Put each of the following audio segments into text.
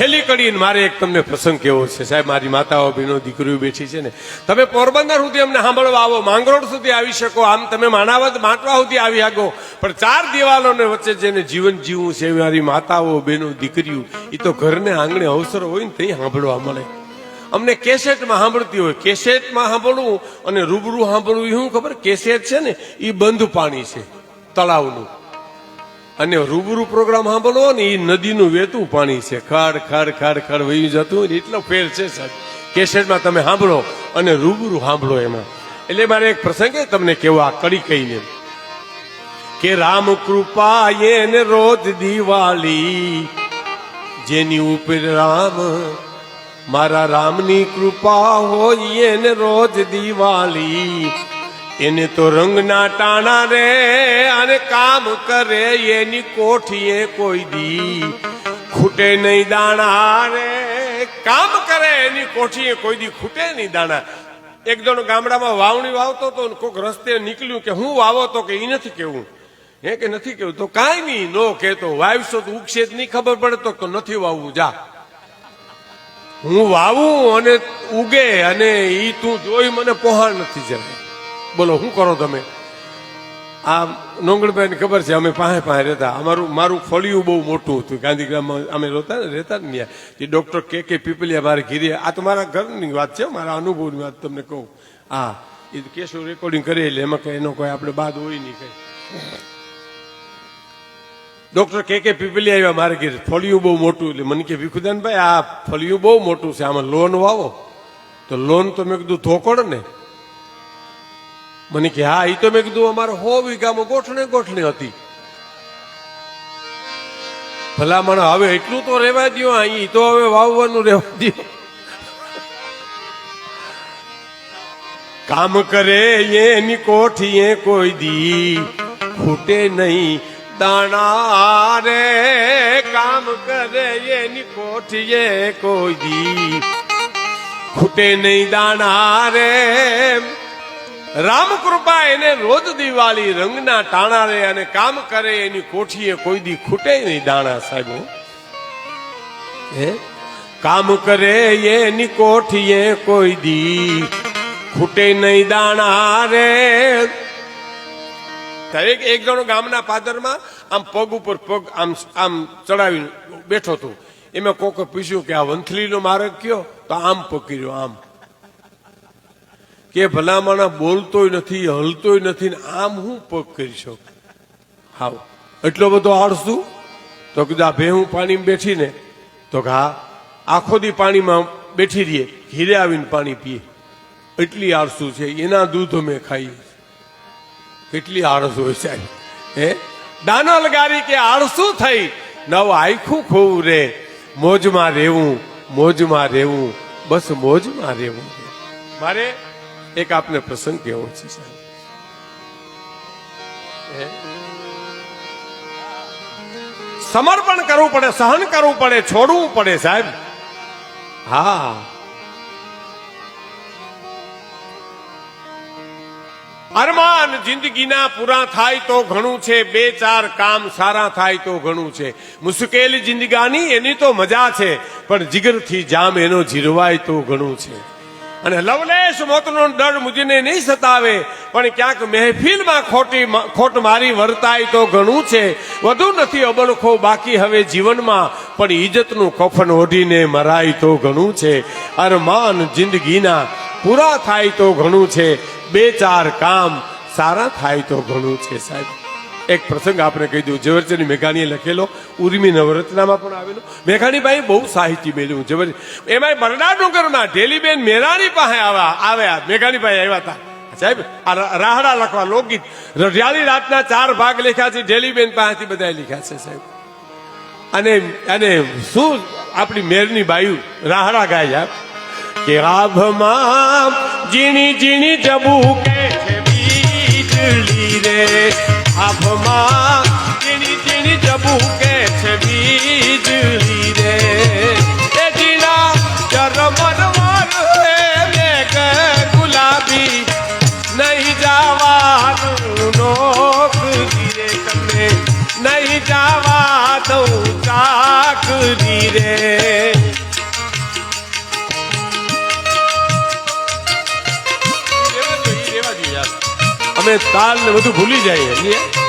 છેલ્લી કડીને મારે એક તમને પ્રસંગ કેવો છે? સાહેબ, મારી માતાઓ, બહેનો, દીકરીઓ બેઠી છે ને. તમે પોરબંદર સુધી અમને સાંભળવા આવો. માંગરોળ સુધી આવી શકો. આમ તમે માણાવદ, માટવા સુધી આવી આગો. પણ ચાર દિવાલોને વચ્ચે જેને જીવન જીવવું છે, મારી માતાઓ, બહેનો, દીકરીઓ એ તો ઘરને આંગણે અવસર હોય ને તે સાંભળવા મળે. અમને કેસેટમાં સાંભળતી હોય. કેસેટમાં સાંભળવું અને રૂબરૂ સાંભળવું શું ખબર? કેસેટ છે ને એ બંધ પાણી છે, તળાવનું. અને રૂબરૂ પ્રોગ્રામ સાંભળવો ને એ નદીનું વહેતું પાણી છે. ખાડ ખાડ ખાડ ખાડ વહી જતું એટલો ફેર છે સાહેબ. કેસેટમાં તમે સાંભળો અને રૂબરૂ સાંભળો એમાં. એટલે મારે એક પ્રસંગે તમને કેવો આ કડી કહીને. કે રામ કૃપા એને રોજ દિવાળી, જેની ઉપર રામ, મારા રામની કૃપા હોય એને રોજ દિવાળી. એને તો રંગના ટાણા રે, અને કામ કરે એની કોઠીએ કોઈ દી. ખૂટે નહીં દાણા રે, કામ કરે એની કોઠીએ કોઈ દી, ખૂટે નહીં દાણા. એક જણ ગામડામાં વાવણી વાવતો હતો કોઈક રસ્તે નીકળ્યું કે હું વાવો તો કે એ નથી કેવું. હે કે નથી કેવું? તો કાંઈ નહીં, નો કહેતો. વાવશો તો ઉગશે જ નહીં, ખબર પડે તો નથી વાવવું, જા. હું વાવું અને ઉગે અને એ તું જોઈ મને પહોંચ નથી જરાય. બોલો શું કરો તમે? આ નોંગળભાઈ ખબર છે, અમે પાસે પાસે રહેતા. અમારું, મારું ફળિયું બહુ મોટું હતું. ગાંધીગ્રામમાં અમે રહેતા ને રહેતા ને ત્યાં એ ડોક્ટર કે કે પીપલિયા મારે ઘીરે. આ તો મારા ઘરની વાત છે, મારા અનુભવની વાત તમને કહું. હા એ કેસો રેકોર્ડિંગ કરી એટલે એમાં કઈ એનો કોઈ આપણે બાદ હોય નહીં કઈ. ડોક્ટર કે કે પીપલિયા આવ્યા મારે ઘીરે. ફળિયું બહુ મોટું એટલે મને કે, ભીખુદાનભાઈ, આ ફળિયું બહુ મોટું છે. આમાં લોન વાવો. તો લોન તો મેં કીધું ધોકડ ને. મને કે, હા એ તો મેં કીધું, અમારે હો વીઘામાં ગોઠણે ગોઠણે હતી. ભલામણ, હવે એટલું તો રહેવા દો અહીં તો હવે વાવવાનું રહેવા દો કામ કરે એની કોઠીએ કોઈ દી ખૂટે નહીં. દાણા રે, કામ કરે એની કોઠીએ કોઈ દી ખૂટે નહીં. દાણા રે રામ કૃપા એને રોજ દિવાળી રંગના ટાણા રે અને કામ કરે, એની કોઠીએ કોઈ દી ખૂટે નહીં દાણા, સાહેબ, હે. કામ કરે એની કોઠીએ કોઈ દી ખૂટે નહીં દાણા રે. દરેક એક જણો ગામના પાદરમાં આમ પગ ઉપર પગ આમ આમ ચડાવી બેઠો હતો. એમાં કોકે પૂછ્યું કે આ વંથલીનો માર્ગ કયો? તો આમ પકડ્યો, આમ. કે ભલામણા બોલતોય નથી, હલતોય નથી ને આમ હું પગ કરી શકું? હાવ. એટલો બધો આળસું? તો કીધું, આ ભેહું પાણીમાં બેઠી ને. તો કે, હા, આખો દી પાણીમાં બેઠી રહીએ, ઘીરે આવીને પાણી પીએ. એટલી આળસું છે, એના દૂધ અમે ખાઈએ. કેટલી આળસ હોય સાહેબ, હે? દાનલ ગારી કે આળસું થઈ, નવ આખું ખોવું રે, મોજમાં રહેવું મોજમાં રહેવું, બસ મોજમાં રહેવું. મારે એક આપને પ્રસંગ કેવો છે. સમર્પણ કરવું પડે, સહન કરવું પડે, છોડવું પડે સાહેબ. હા. અરમાન જિંદગીના પૂરા થાય તો ઘણું છે, બે ચાર કામ સારા થાય તો ઘણું છે. મુશ્કેલી જિંદગાની એની તો મજા છે, પણ જીગરથી જામ એનો જીરવાય તો ઘણું છે. અને લવલેશ મોતનો ડર મુજીને નહીં સતાવે, પણ ક્યાંક મહેફિલમાં ખોટી ખોટ મારી વર્તાય તો ઘણું છે. વધુ નથી અબળખો, બાકી હવે જીવનમાં પણ ઇજ્જતનું કફન ઓઢીને મરાય તો ઘણું છે. અરમાન જિંદગીના પૂરા થાય તો ઘણું છે. બે ચાર કામ સારા થાય તો ઘણું છે સાહેબ. એક પ્રસંગ આપણે કહી દઉં. ઝવેરચંદ મેઘાણીએ લખેલો, ઉર્મી નવરત્નામાં પણ આવેલો. મેઘાણીભાઈ બહુ સાહિત્ય મેળવ્યું. ઝવેર એમાં બરડા ડુંગરમાં ઢેલીબેન મેરાણી પાસે આવ્યા આવ્યા. મેઘાણીભાઈ આવ્યા હતા. સાહેબ આ રાહડા લખવા લોકગીત. રઢિયાળી રાતના ચાર ભાગ લખ્યા છે. ઢેલીબેન પાસેથી બધા લખ્યા છે, સાહેબ. અને અને શું આપણી મેરની બાયુ રાહડા ગાય કે આભમાં ઝીણી ઝીણી જબુકે છે બીજળી રે. આભમાં ઝીણી ઝીણી જબુકે છે વીજળી. અમે તાલ ને બધું ભૂલી જઈએ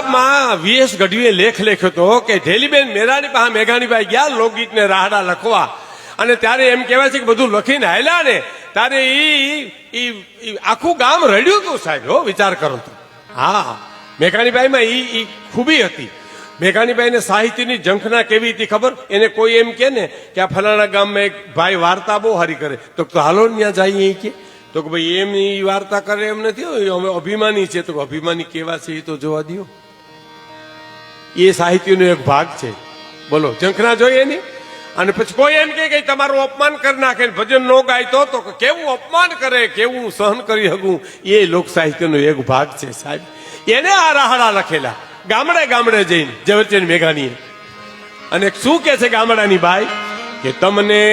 ફુલસાબમાં વીએસ ગઢવીએ લેખ લખ્યો હતો કે ઢેલીબેન મેરાની પાસે મેઘાણીભાઈ ગયા, લોકગીતને રાહડા લખવા. અને ત્યારે એમ કહેવાય છે કે બધું લખીને આવેલા ને, ત્યારે ઈ આખું ગામ રડ્યું હતું સાહેબ, હો, વિચાર કરો તો. હા મેઘાણીભાઈમાં એ ખૂબી હતી. મેઘાણીભાઈને સાહિત્યની ઝંખના કેવી હતી ખબર? એને કોઈ એમ કે ને કે આ ફલાણા ગામમાં એક ભાઈ વાર્તા બહુ હારી કરે. તો હાલો ને ત્યાં જઈએ કે. તો કે ભાઈ, એમ વાર્તા કરે એમ નથી, અમે અભિમાની છે. તો અભિમાની કેવા છે એ તો જોવા દ્યો. એ સાહિત્યનો એક ભાગ છે. બોલો, ઝંખના જોઈએ ને? અને પછી કોઈ એમ કે તમારું અપમાન કરી નાખે ભજન નો ગાય તો કેવું અપમાન કરે, કેવું સહન કરી શકું? એ લોક સાહિત્યનો એક ભાગ છે સાહેબ. એને આ રાહડા લખેલા, ગામડે ગામડે જઈને, ઝવેરચંદ મેઘાણીએ. અને શું કે છે ગામડાની ભાઈ કે તમને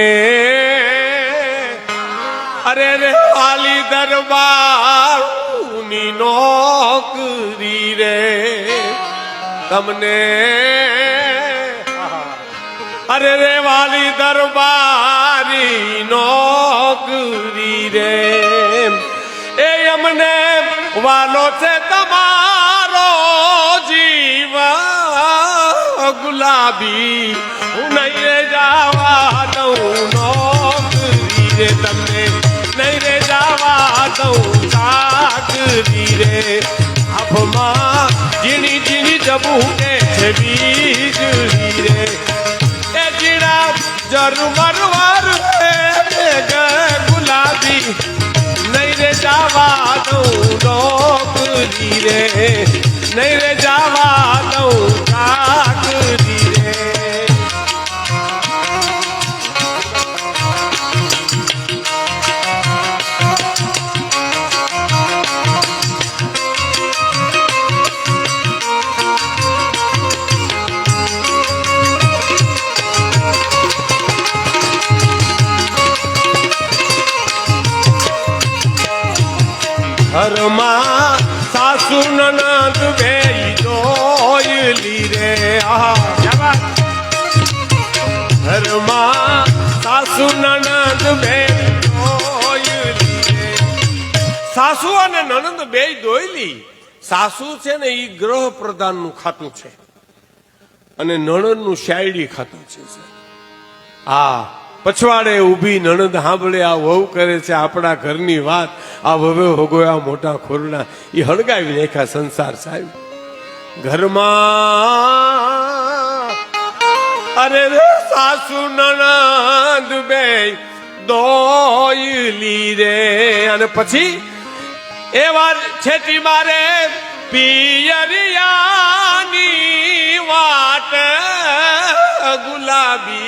અરે રે વાલી દરબાર નોકરી રે. તમને અરે રે વાલી દરબારી નોકરી રે. એ અમને વાલો છે તમારો જીવ, ગુલાબી. હું નહીં જાવા દઉં નોકરી રે તમને. નહીં રે જાવા દઉં ચાકરી રે. કે છે વીજળી રે એ જીણા જરમર વાર રે ગુલાબી. નહીં રે જાવા દઉં નોકરી રે નહીં રે જાવા ઘરમાં સાસુ નનદ બે જોયલી રે ક્યા ઘરમાં સાસુ નનદ બે સાસુ અને નનંદ બે દોયલી સાસુ છે ને એ ગ્રહ પ્રધાનનું ખાતું છે. અને નણંદનું શાયડી ખાતું છે. હા પછવાડે ઊભી નણંદ સાંભળે આ વહુ કરે છે આપણા ઘરની વાત. આ વવે હોગોયા મોટા ખોરડા એ હળગાવી નાખ્યા સંસાર સાહેબ. ઘરમાં અરે રે સાસુ નણંદ બે દોયલી રે. અને પછી એ વાર છેટી મારે પિયરિયાની વાટ ગુલાબી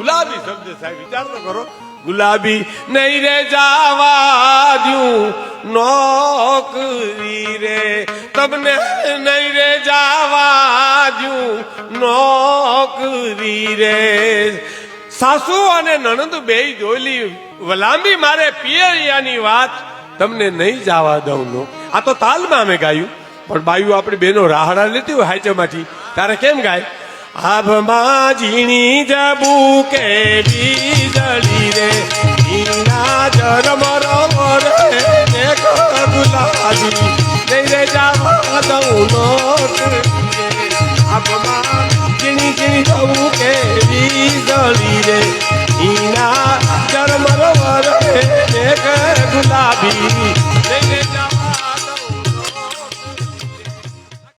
ગુલાબી શબ્દ સાહેબ, વિચાર તો કરો. ગુલાબી નહીં રે જાવા દ્યું નોકરી રે. તમને નહીં રે જાવા દ્યું નોકરી રે. સાસુ અને નણંદ બે જોયેલી વલાંબી મારે પિયરિયાની વાત તમને નહીં જવા દઉં નો. આ તો તાલમાં અમે ગાયું. પણ બાયું, આપણે બેનો રાહડા લેતી હોય હાચમાંથી તારે કેમ ગાય? આભમાં ઝીણી જબુ કે વીજળી રે ઝીણા ઝરમર વરે